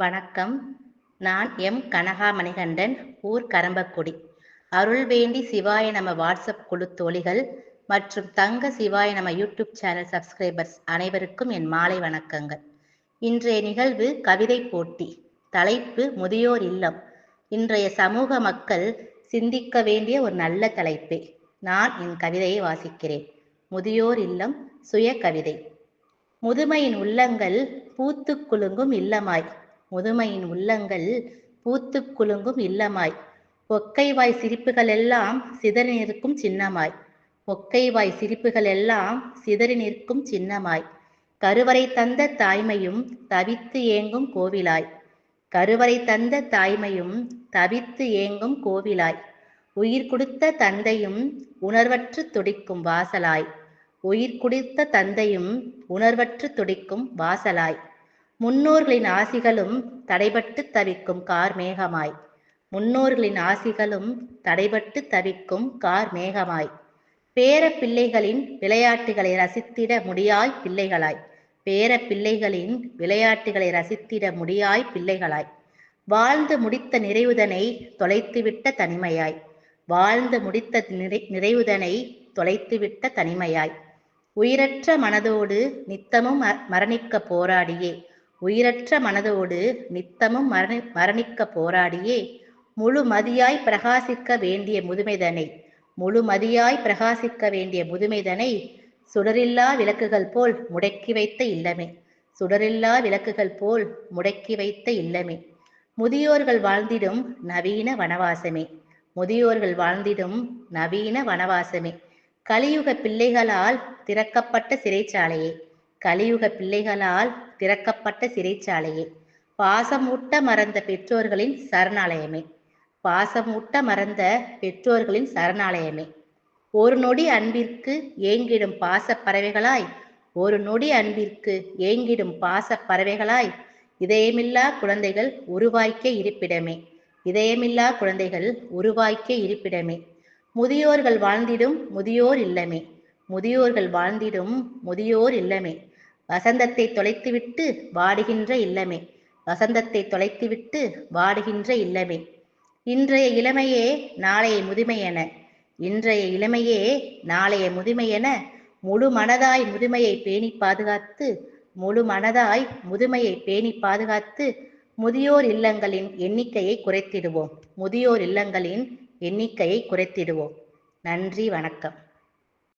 வணக்கம். நான் எம். கனகா மணிகண்டன் ஊர் கரம்பக்குடி. அருள் வேண்டி சிவாய நம்ம வாட்ஸ்அப் குழு தோழிகள் மற்றும் தங்க சிவாய நம்ம யூடியூப் சேனல் சப்ஸ்கிரைபர்ஸ் அனைவருக்கும் என் மாலை வணக்கங்கள். இன்றைய நிகழ்வு கவிதை போட்டி. தலைப்பு முதியோர் இல்லம். இன்றைய சமூக மக்கள் சிந்திக்க வேண்டிய ஒரு நல்ல தலைப்பே. நான் என் கவிதையை வாசிக்கிறேன். முதியோர் இல்லம் சுய கவிதை முதுமையின் உள்ளங்கள் பூத்து குலுங்கும் இல்லமாய். முதுமையின் உள்ளங்கள் பூத்து குலுங்கும் இல்லமாய். ஒக்கைவாய் சிரிப்புகள் எல்லாம் சிதறி நிற்கும் சின்னமாய். ஒக்கைவாய் சிரிப்புகள் எல்லாம் சிதறி நிற்கும் சின்னமாய். கருவறை தந்த தாய்மையும் தவித்து ஏங்கும் கோவிலாய். கருவறை தந்த தாய்மையும் தவித்து ஏங்கும் கோவிலாய். உயிர் கொடுத்த தந்தையும் உணர்வற்று துடிக்கும் வாசலாய். உயிர் குடித்த தந்தையும் உணர்வற்று துடிக்கும் வாசலாய். முன்னோர்களின் ஆசிகளும் தடைபட்டு தவிக்கும் கார் மேகமாய். முன்னோர்களின் ஆசிகளும் தடைபட்டு தவிக்கும் கார் மேகமாய். பேர பிள்ளைகளின் விளையாட்டுகளை ரசித்திட முடியாய் பிள்ளைகளாய். பேர பிள்ளைகளின் விளையாட்டுகளை ரசித்திட முடியாய் பிள்ளைகளாய். வாழ்ந்து முடித்த நிறைவுதனை தொலைத்துவிட்ட தனிமையாய். வாழ்ந்து முடித்த நிறை நிறைவுதனை தொலைத்துவிட்ட தனிமையாய். உயிரற்ற மனதோடு நித்தமும் மரணிக்க போராடியே. உயிரற்ற மனதோடு நித்தமும் மரணி மரணிக்க போராடியே முழு மதியாய் பிரகாசிக்க வேண்டிய முதுமைதனை முழு மதியாய் பிரகாசிக்க வேண்டிய முதுமைதனை சுடரில்லா விளக்குகள் போல் முடக்கி வைத்த இல்லமே சுடரில்லா விளக்குகள் போல் முடக்கி வைத்த இல்லமே. முதியோர்கள் வாழ்ந்திடும் நவீன வனவாசமே முதியோர்கள் வாழ்ந்திடும் நவீன வனவாசமே. கலியுக பிள்ளைகளால் திறக்கப்பட்ட சிறைச்சாலையே கலியுக பிள்ளைகளால் திறக்கப்பட்ட சிறைச்சாலையே. பாசமூட்ட மறந்த பெற்றோர்களின் சரணாலயமே. பாசமூட்ட மறந்த பெற்றோர்களின் சரணாலயமே. ஒரு நொடி அன்பிற்கு ஏங்கிடும் பாச பறவைகளாய் ஒரு நொடி அன்பிற்கு ஏங்கிடும் பாச பறவைகளாய் இதயமில்லா குழந்தைகள் உருவாய்க்க இருப்பிடமே. இதயமில்லா குழந்தைகள் உருவாய்க்க இருப்பிடமே. முதியோர்கள் வாழ்ந்திடும் முதியோர் இல்லமே. முதியோர்கள் வாழ்ந்திடும் முதியோர் இல்லமே. வசந்தத்தை தொலைத்துவிட்டு வாடுகின்ற இல்லமே. வசந்தத்தை தொலைத்துவிட்டு வாடுகின்ற இல்லமே. இன்றைய இளமையே நாளைய முதுமையென. இன்றைய இளமையே நாளைய முதுமையென முழு மனதாய் முதுமையை பேணி பாதுகாத்து முழு மனதாய் முதுமையை பேணி பாதுகாத்து முதியோர் இல்லங்களின் எண்ணிக்கையை குறைத்திடுவோம். முதியோர் இல்லங்களின் எண்ணிக்கையை குறைத்திடுவோம். நன்றி வணக்கம்.